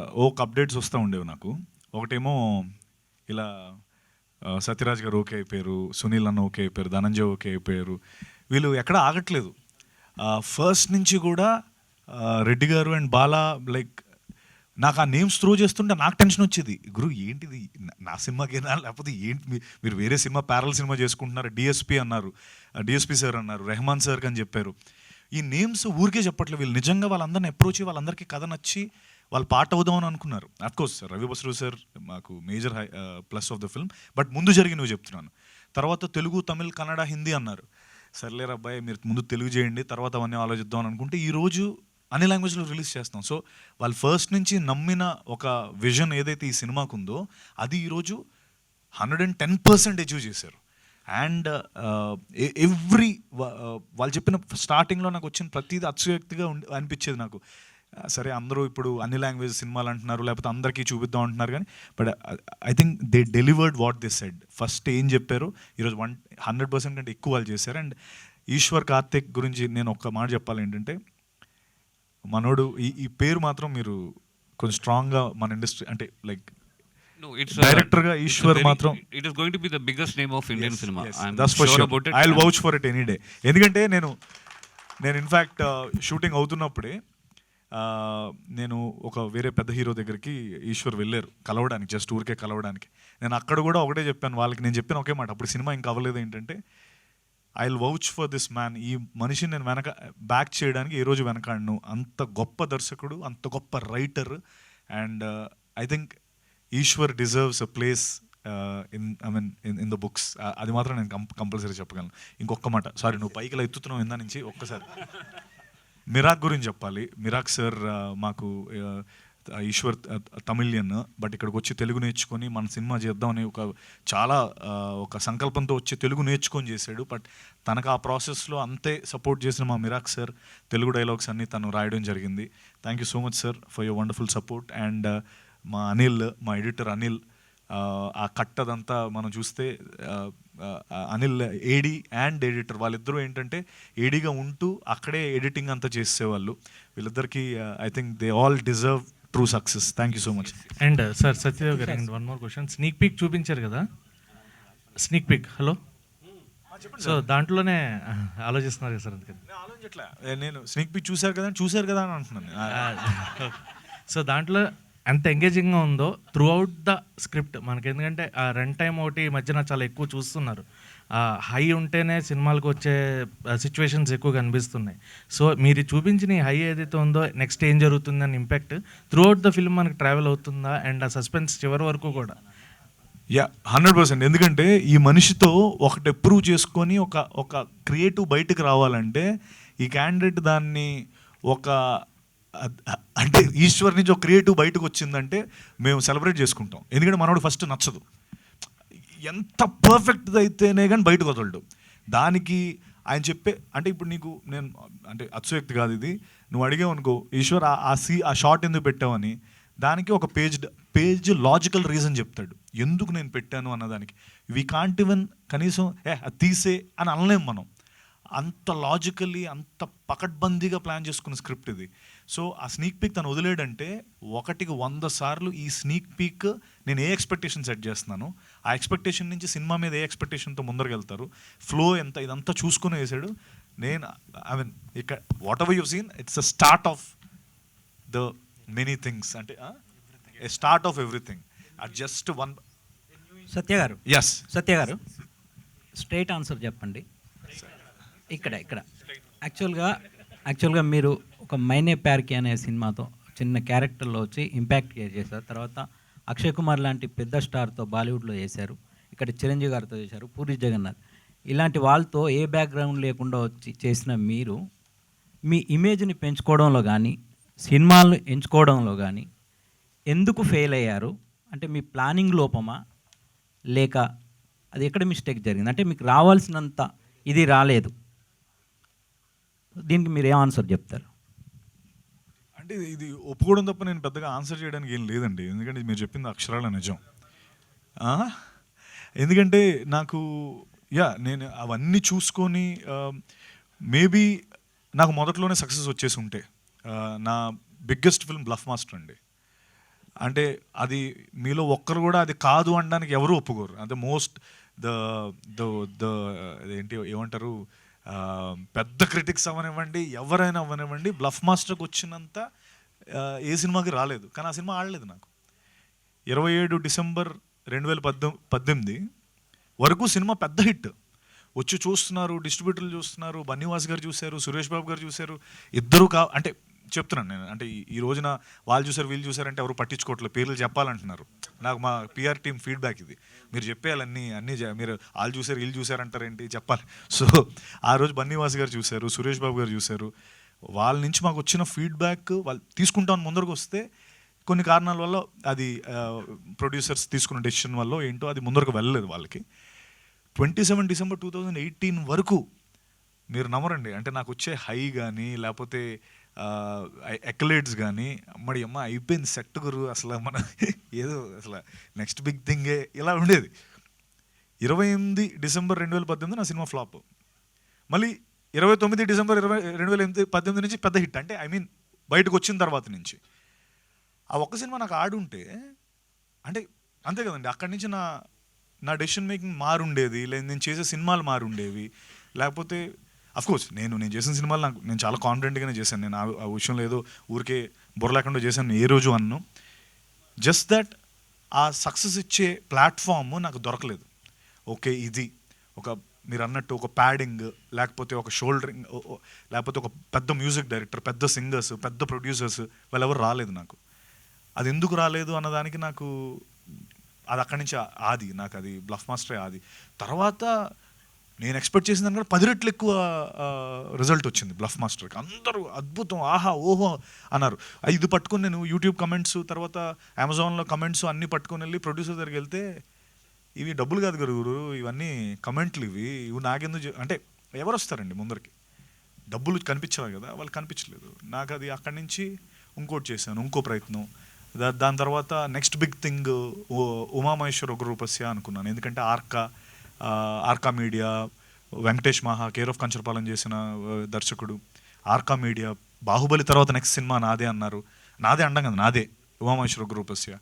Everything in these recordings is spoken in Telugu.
ఓక్ అప్డేట్స్ వస్తూ ఉండేవి నాకు. ఒకటేమో ఇలా సత్యరాజ్ గారు ఓకే అయిపోయారు సునీల్ అన్న ఓకే అయిపోయారు ధనంజయ్ ఓకే అయిపోయారు. వీళ్ళు ఎక్కడ ఆగట్లేదు. ఫస్ట్ నుంచి కూడా రెడ్డి గారు అండ్ బాలా లైక్ నాకు ఆ నేమ్స్ త్రో చేస్తుంటే నాకు టెన్షన్ వచ్చేది. గురు ఏంటిది? నా- సినిమాకేనా? లేకపోతే ఏంటి? మీరు వేరే సినిమా ప్యారల్ సినిమా చేసుకుంటున్నారు. డిఎస్పి అన్నారు. డిఎస్పి సార్ అన్నారు. రెహమాన్ సార్ అని చెప్పారు. ఈ నేమ్స్ ఊరికే చెప్పట్లేదు. వీళ్ళు నిజంగా వాళ్ళందరిని అప్రోచ్ వాళ్ళందరికీ కథ నచ్చి వాళ్ళు పార్ట్ అవుదాం అని అనుకున్నారు of course Ravi Basrur sir మాకు major high plus of the film but ముందు జరిగినవి చెప్తున్నాను. తర్వాత తెలుగు తమిళ్ కన్నడ హిందీ అన్నారు. సర్లేరు అబ్బాయి మీరు ముందు తెలుగు చేయండి తర్వాత అవన్నీ ఆలోచిద్దాం అని అనుకుంటే ఈరోజు అన్ని లాంగ్వేజ్లో రిలీజ్ చేస్తాం. సో వాళ్ళు ఫస్ట్ నుంచి నమ్మిన ఒక విజన్ ఏదైతే ఈ సినిమాకు ఉందో అది ఈరోజు hundred and ten percent achieve చేశారు. And every uh, e-, uh, వాళ్ళు చెప్పిన స్టార్టింగ్లో నాకు వచ్చిన ప్రతిదీ అత్యక్తిగా ఉండి అనిపించేది నాకు. సరే అందరూ ఇప్పుడు అన్ని లాంగ్వేజ్ సినిమాలు అంటున్నారు లేకపోతే అందరికీ చూపిద్దాం అంటున్నారు కానీ but I think they delivered what they said first ఏం చెప్పారు? ఈరోజు వన్ హండ్రెడ్ పర్సెంట్ కంటే ఎక్కువ వాళ్ళు చేశారు. అండ్ ఈశ్వర్ కార్తిక్ గురించి నేను ఒక్క మాట చెప్పాలి ఏంటంటే మనోడు ఈ ఈ పేరు మాత్రం మీరు కొంచెం స్ట్రాంగ్గా మన ఇండస్ట్రీ అంటే లైక్ No, it's Director గా it's a ఈశ్వర్ very- మాత్రం- It is going to be the biggest name of Indian cinema. I'm that's for sure about it. and- vouch for it any day ఎందుకంటే నేను నేను ఇన్ఫ్యాక్ట్ షూటింగ్ అవుతున్నప్పుడే ఆ, నేను ఒక వేరే పెద్ద హీరో దగ్గరికి ఈశ్వర్ వెళ్ళారు కలవడానికి జస్ట్ ఊరికే కలవడానికి. నేను అక్కడ కూడా ఒకటే చెప్పాను వాళ్ళకి నేను చెప్పిన ఒకే మాట అప్పుడు సినిమా ఇంకా అవ్వలేదు ఏంటంటే I will vouch for this man ఈ మనిషిని నేను వెనక బ్యాక్ చేయడానికి ఏ రోజు వెనకాడను. అంత గొప్ప దర్శకుడు అంత గొప్ప writer and I think Eshwar deserves a place in I mean in in the books అది మాత్రం నేను కంపల్సరీ చెప్పగలను. ఇంకొక మాట సారీ నువ్వు పైకి ఇలా ఎత్తుతున్నావు ఇందా నుంచి ఒక్కసారి. మిరాక్ గురించి చెప్పాలి. మిరాక్ సార్ మాకు ఈశ్వర్ తమిళియన్ బట్ ఇక్కడికి వచ్చి తెలుగు నేర్చుకొని మన సినిమా చేద్దామని ఒక చాలా ఒక సంకల్పంతో వచ్చి తెలుగు నేర్చుకొని చేశాడు. బట్ తనకు ఆ ప్రాసెస్లో అంతే సపోర్ట్ చేసిన మా మిరాక్ సార్ తెలుగు డైలాగ్స్ అన్నీ తను రాయడం జరిగింది. Thank you so much sir for your wonderful support. And మా అనిల్ మా ఎడిటర్ అనిల్ ఆ, ఆ కట్ అదంతా మనం చూస్తే అనిల్ ఏడి అండ్ ఎడిటర్ వాళ్ళిద్దరూ ఏంటంటే ఏడీగా ఉంటూ అక్కడే ఎడిటింగ్ అంతా చేసేవాళ్ళు. వీళ్ళిద్దరికి I think they all deserve true success thank you so much and sir Satyadev garu and one more question sneak peek చూపించారు కదా? స్నీక్ పీక్ హలో సో దాంట్లోనే ఆలోచిస్తున్నారు కదా సార్ అందుకని. నేను స్నిక్ పిక్ చూశారు కదా చూశారు కదా అని అంటున్నాను సో దాంట్లో ఎంత ఎంగేజింగ్గా ఉందో త్రూ అవుట్ ద స్క్రిప్ట్ మనకి ఎందుకంటే ఆ రన్ టైం ఒకటి ఈ మధ్యన చాలా ఎక్కువ చూస్తున్నారు. హై ఉంటేనే సినిమాలకు వచ్చే సిచ్యువేషన్స్ ఎక్కువ కనిపిస్తున్నాయి. సో మీరు చూపించిన ఈ హై ఏదైతే ఉందో నెక్స్ట్ ఏం జరుగుతుందని impact through out the film మనకి ట్రావెల్ అవుతుందా? అండ్ ఆ సస్పెన్స్ చివరి వరకు కూడా. యా హండ్రెడ్ పర్సెంట్ ఎందుకంటే ఈ మనిషితో ఒకటి ప్రూవ్ చేసుకొని ఒక ఒక క్రియేటివ్ బయటకు రావాలంటే ఈ క్యాండిడేట్ దాన్ని ఒక అంటే ఈశ్వర్ నుంచి ఒక క్రియేటివ్ బయటకు వచ్చిందంటే మేము సెలబ్రేట్ చేసుకుంటాం. ఎందుకంటే మనోడు ఫస్ట్ నచ్చదు. ఎంత పర్ఫెక్ట్ది అయితేనే కానీ బయటకు వదలడు. దానికి ఆయన చెప్పే అంటే ఇప్పుడు నీకు నేను అంటే అత్సయోక్తి కాదు ఇది. నువ్వు అడిగావు అనుకో ఈశ్వర్ ఆ- సీ ఆ షార్ట్ ఎందుకు పెట్టావని. దానికి ఒక పేజ్ పేజ్ లాజికల్ రీజన్ చెప్తాడు. ఎందుకు నేను పెట్టాను అన్నదానికి. వీ కాంట్ ఈవెన్ కనీసం ఏ తీసే అని అనలేం మనం. అంత లాజికల్లీ అంత పకడ్బందీగా ప్లాన్ చేసుకున్న స్క్రిప్ట్ ఇది. సో ఆ స్నీక్ పీక్ తను వదిలేడంటే ఒకటికి వంద సార్లు ఈ స్నీక్ పీక్ నేను ఏ ఎక్స్పెక్టేషన్ సెట్ చేస్తున్నాను ఆ ఎక్స్పెక్టేషన్ నుంచి సినిమా మీద ఏ ఎక్స్పెక్టేషన్తో ముందరకెళ్తారు ఫ్లో ఎంత ఇదంతా చూసుకుని వేసాడు. నేను ఐ మీన్ ఇక్కడ whatever you seen it's a start of the many things అంటే a start of everything at just one Satya garu. Yes Satya గారు స్ట్రైట్ ఆన్సర్ చెప్పండి. ఇక్కడ ఇక్కడ. యాక్చువల్గా యాక్చువల్గా మీరు ఒక మైనే ప్యార్కి అనే సినిమాతో చిన్న క్యారెక్టర్లో వచ్చి ఇంపాక్ట్ చేశారు. తర్వాత అక్షయ్ కుమార్ లాంటి పెద్ద స్టార్తో బాలీవుడ్లో చేశారు. ఇక్కడ చిరంజీవి గారితో చేశారు పూరి జగన్నాథ్. ఇలాంటి వాళ్ళతో ఏ బ్యాక్గ్రౌండ్ లేకుండా వచ్చి చేసిన మీరు మీ ఇమేజ్ని పెంచుకోవడంలో కానీ సినిమాలను ఎంచుకోవడంలో కానీ ఎందుకు ఫెయిల్ అయ్యారు? అంటే మీ ప్లానింగ్ లోపమా? లేక అది ఎక్కడ మిస్టేక్ జరిగింది? అంటే మీకు రావాల్సినంత ఇది రాలేదు. దీనికి మీరు ఏ ఆన్సర్ చెప్తారు. అంటే ఇది- ఒప్పుకోవడం తప్ప నేను పెద్దగా ఆన్సర్ చేయడానికి ఏం లేదండి. ఎందుకంటే మీరు చెప్పింది అక్షరాల నిజం. ఎందుకంటే నాకు యా నేను అవన్నీ చూసుకొని మేబీ నాకు మొదట్లోనే సక్సెస్ వచ్చేసి ఉంటే నా బిగ్గెస్ట్ ఫిల్మ్ బ్లఫ్ మాస్టర్ అండి. అంటే అది మీలో ఒక్కరు కూడా అది కాదు అనడానికి ఎవరు ఒప్పుకోరు. అంటే మోస్ట్ ద ద ద ఏంటి ఏమంటారు పెద్ద క్రిటిక్స్ అవ్వనివ్వండి ఎవరైనా అవ్వనివ్వండి. బ్లఫ్ మాస్టర్కి వచ్చినంత ఏ సినిమాకి రాలేదు. కానీ ఆ సినిమా ఆడలేదు నాకు. ఇరవై ఏడు డిసెంబర్ రెండు వేల పద్దె పద్దెనిమిది వరకు సినిమా పెద్ద హిట్. వచ్చి చూస్తున్నారు డిస్ట్రిబ్యూటర్లు చూస్తున్నారు బన్నీవాస్ గారు చూశారు సురేష్ బాబు గారు చూశారు. ఇద్దరు కా అంటే చెప్తున్నాను నేను. అంటే ఈ- రోజున వాళ్ళు చూసారు వీళ్ళు చూసారంటే ఎవరు పట్టించుకోవట్లేదు. పేర్లు చెప్పాలంటున్నారు. నాకు మా పిఆర్ టీం ఫీడ్బ్యాక్ ఇది. మీరు చెప్పేయాలన్నీ అన్నీ జ- మీరు వాళ్ళు చూసారు వీళ్ళు చూసారంటారేంటి? చెప్పాలి. సో ఆ రోజు బన్నీవాస్ గారు చూశారు సురేష్ బాబు గారు చూశారు వాళ్ళ నుంచి మాకు వచ్చిన ఫీడ్బ్యాక్ వాళ్ళు తీసుకుంటాం ముందరకు వస్తే కొన్ని కారణాల వల్ల అది ప్రొడ్యూసర్స్ తీసుకున్న డెసిషన్ వల్ల ఏంటో అది ముందరకు వెళ్ళలేదు వాళ్ళకి. Twenty seven December two thousand eighteen వరకు మీరు నమ్మరండి. అంటే నాకు వచ్చే హై కానీ లేకపోతే ఎక్లేట్స్ కానీ అమ్మడి అమ్మ అయిపోయింది సెట్ గురు అసలు మన ఏదో అసలు నెక్స్ట్ బిగ్ థింగే ఇలా ఉండేది. ఇరవై ఎనిమిది డిసెంబర్ రెండు వేల పద్దెనిమిది నా సినిమా ఫ్లాప్. మళ్ళీ ఇరవై తొమ్మిది డిసెంబర్ ఇరవై రెండు వేల ఎనిమిది పద్దెనిమిది నుంచి పెద్ద హిట్. అంటే ఐ మీన్ బయటకు వచ్చిన తర్వాత నుంచి. ఆ ఒక్క సినిమా నాకు ఆడుంటే అంటే అంతే కదండి అక్కడి నుంచి నా నా డెసిషన్ మేకింగ్ మారుండేది లేదా నేను చేసే సినిమాలు మారుండేవి. లేకపోతే కోర్స్ నేను నేను చేసిన సినిమాలు నాకు నేను చాలా కాన్ఫిడెంట్గానే చేశాను. నేను ఆ- విషయం విషయంలో ఏదో ఊరికే బుర్ర లేకుండా చేశాను ఏ రోజు అన్ను. జస్ట్ దట్ ఆ సక్సెస్ ఇచ్చే ప్లాట్ఫామ్ నాకు దొరకలేదు. ఓకే ఇది. ఒక మీరు అన్నట్టు ఒక ప్యాడింగ్ లేకపోతే ఒక షోల్డరింగ్ లేకపోతే ఒక పెద్ద మ్యూజిక్ డైరెక్టర్ పెద్ద సింగర్స్ పెద్ద ప్రొడ్యూసర్స్ వాళ్ళెవరు రాలేదు నాకు. అది ఎందుకు రాలేదు అన్నదానికి నాకు అది అక్కడి నుంచి ఆది నాకు అది బ్లఫ్ మాస్టరే ఆది. తర్వాత నేను ఎక్స్పెక్ట్ చేసిన దానికంటే పది రెట్లు ఎక్కువ రిజల్ట్ వచ్చింది బ్లఫ్ మాస్టర్కి అందరూ అద్భుతం ఆహా ఓహో అన్నారు. ఇది పట్టుకుని నేను యూట్యూబ్ కమెంట్స్ తర్వాత అమెజాన్లో కమెంట్స్ అన్నీ పట్టుకొని వెళ్ళి ప్రొడ్యూసర్ దగ్గరికి వెళ్తే ఇవి డబ్బులు కాదు గురు ఇవన్నీ కమెంట్లు ఇవి. ఇవి నాకెందుకు అంటే ఎవరు వస్తారండి ముందరికి? డబ్బులు కనిపించాలి కదా? వాళ్ళు కనిపించలేదు. నాకు అది అక్కడి నుంచి ఇంకోటి చేశాను ఇంకో ప్రయత్నం. దా దాని తర్వాత నెక్స్ట్ బిగ్ థింగ్ ఉమామహేశ్వర ఒక రూపస్య అనుకున్నాను. ఎందుకంటే ఆర్కా ఆర్కా మీడియా వెంకటేష్ మహా కేర్ ఆఫ్ కంచరపాలెం చేసిన దర్శకుడు. ఆర్కా మీడియా బాహుబలి తర్వాత నెక్స్ట్ సినిమా నాదే అన్నారు. నాదే అండం కదా నాదే. ఉమామేశ్వర గ్రూపస్య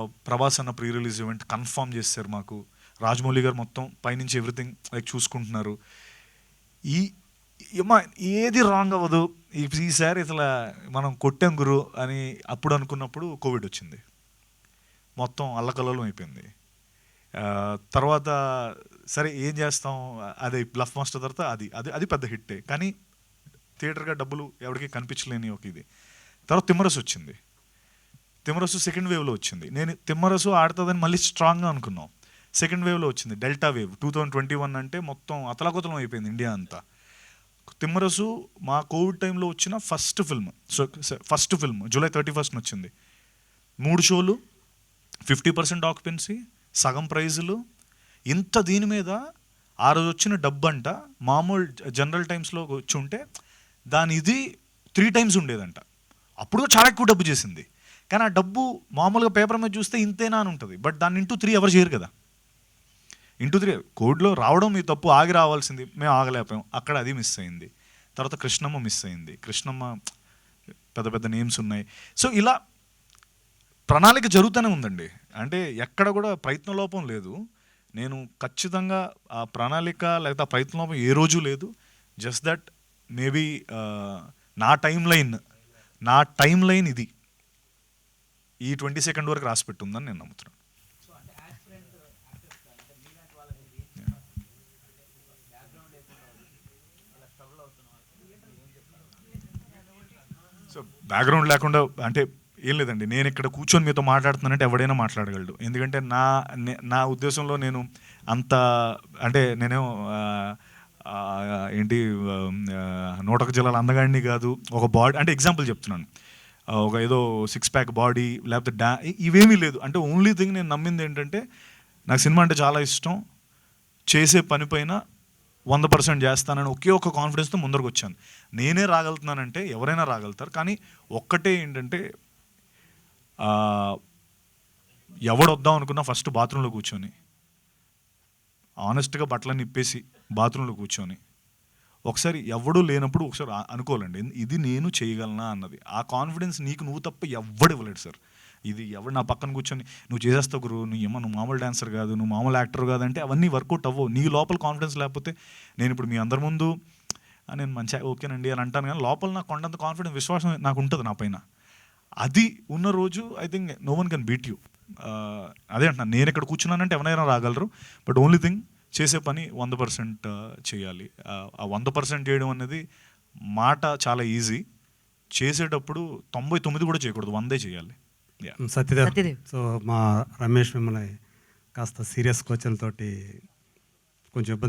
ప్రభాస్ అన్న ప్రీ రిలీజ్ ఈవెంట్ కన్ఫామ్ చేశారు మాకు. రాజమౌళి గారు మొత్తం పైనుంచి ఎవ్రీథింగ్ లైక్ చూసుకుంటున్నారు. ఈ ఏమా ఏది రాంగ్ అవ్వదు. ఈ- ఈసారి ఇట్లా మనం కొట్టాం గురు అని అప్పుడు అనుకున్నప్పుడు కోవిడ్ వచ్చింది. మొత్తం అల్లకల్లోలం అయిపోయింది. తర్వాత సరే ఏం చేస్తాం? అదే బ్లఫ్ మాస్టర్ తర్వాత అది అది అది పెద్ద హిట్టే. కానీ థియేటర్గా డబ్బులు ఎవరికి కనిపించలేని ఒక ఇది. తర్వాత తిమ్మరసు వచ్చింది. తిమ్మరసు సెకండ్ వేవ్లో వచ్చింది. నేను తిమ్మరసు ఆడుతుందని మళ్ళీ స్ట్రాంగ్గా అనుకున్నాం. సెకండ్ వేవ్లో వచ్చింది delta wave. Two thousand twenty one అంటే మొత్తం అతలాకుతలం అయిపోయింది ఇండియా అంతా. తిమ్మరసు మా కోవిడ్ టైంలో వచ్చిన first film. So first film July thirty ఫస్ట్న వచ్చింది. మూడు షోలు ఫిఫ్టీ పర్సెంట్ ఆక్యుపెన్సీ సగం ప్రైజులు. ఇంత దీని మీద ఆ రోజు వచ్చిన డబ్బు అంట మామూలు జనరల్ టైమ్స్లో వచ్చి ఉంటే దాని ఇది త్రీ టైమ్స్ ఉండేదంట. అప్పుడు చాలా ఎక్కువ డబ్బు చేసింది. కానీ ఆ డబ్బు మామూలుగా పేపర్ మీద చూస్తే ఇంతేనా అని ఉంటుంది. బట్ దాన్ని ఇంటూ త్రీ ఎవరు చేయరు కదా. ఇంటూ త్రీ కోడ్లో రావడం మీ తప్పు ఆగి రావాల్సింది. మేము ఆగలేకపోయాం. అక్కడ అది మిస్ అయింది. తర్వాత కృష్ణమ్మ మిస్ అయింది. కృష్ణమ్మ పెద్ద పెద్ద నేమ్స్ ఉన్నాయి. సో ఇలా ప్రణాళిక జరుగుతూనే ఉందండి. అంటే ఎక్కడ కూడా ప్రయత్న లోపం లేదు. నేను ఖచ్చితంగా ఆ ప్రణాళిక లేకపోతే ఆ ప్రయత్న లోపం ఏ రోజు లేదు. జస్ట్ దట్ మేబీ నా టైం లైన్ నా టైం లైన్ ఇది. ఈ ట్వంటీ సెకండ్ వరకు రాసి పెట్టుందని నేను నమ్ముతున్నాను. సో బ్యాక్గ్రౌండ్ లేకుండా అంటే ఏం లేదండి. నేను ఇక్కడ కూర్చొని మీతో మాట్లాడుతున్నానంటే ఎవడైనా మాట్లాడగలడు. ఎందుకంటే నా నే- నా ఉద్దేశంలో నేను అంత అంటే నేనే ఏంటి నూటక జిల్లాల అందగాడిని కాదు. ఒక బాడీ అంటే ఎగ్జాంపుల్ చెప్తున్నాను. ఒక ఏదో సిక్స్ ప్యాక్ బాడీ లేకపోతే డా ఇవేమీ లేదు. అంటే ఓన్లీ థింగ్ నేను నమ్మింది ఏంటంటే నాకు సినిమా అంటే చాలా ఇష్టం. చేసే పని పైన వంద పర్సెంట్ చేస్తానని ఒకే ఒక కాన్ఫిడెన్స్తో ముందరకు వచ్చాను నేనే రాగలుగుతున్నానంటే ఎవరైనా రాగలుగుతారు. కానీ ఒక్కటే ఏంటంటే ఎవడు వద్దాం అనుకున్నా ఫస్ట్ బాత్రూంలో కూర్చొని. ఆనెస్ట్గా బట్టలన్నీ ఇప్పేసి బాత్రూంలో కూర్చొని. ఒకసారి ఎవడూ లేనప్పుడు ఒకసారి అనుకోవాలండి ఇది నేను చేయగలనా? అన్నది. ఆ కాన్ఫిడెన్స్ నీకు నువ్వు తప్ప ఎవ్వడు ఇవ్వలేడు సార్. ఇది ఎవడు నా పక్కన కూర్చొని నువ్వు చేసేస్తావు గురు నువ్వు ఏమో నువ్వు మామూలు డాన్సర్ కాదు నువ్వు మామూలు యాక్టర్ కాదు అంటే అవన్నీ వర్కౌట్ అవ్వవు. నీ లోపల కాన్ఫిడెన్స్ లేకపోతే నేను ఇప్పుడు మీ అందరి ముందు నేను మంచిగా ఓకేనండి అని అంటాను కానీ లోపల నాకు కొండంత కాన్ఫిడెన్స్ విశ్వాసం నాకు ఉంటుంది నా పైన. అది ఉన్న రోజు I think no one can beat you అదే అంటున్నాను నేను ఇక్కడ కూర్చున్నానంటే ఎవరైనా రాగలరు బట్ ఓన్లీ థింగ్ చేసే పని వంద పర్సెంట్ చేయాలి. ఆ, వంద పర్సెంట్ చేయడం అనేది మాట చాలా ఈజీ చేసేటప్పుడు తొంభై తొమ్మిది కూడా చేయకూడదు వందే చేయాలి. యా సత్యదేవ్. సత్యదేవ్. సో మా రమేష్ మిమ్మల్ని కాస్త సీరియస్ క్వశ్చన్ తోటి కొంచెం ఇబ్బంది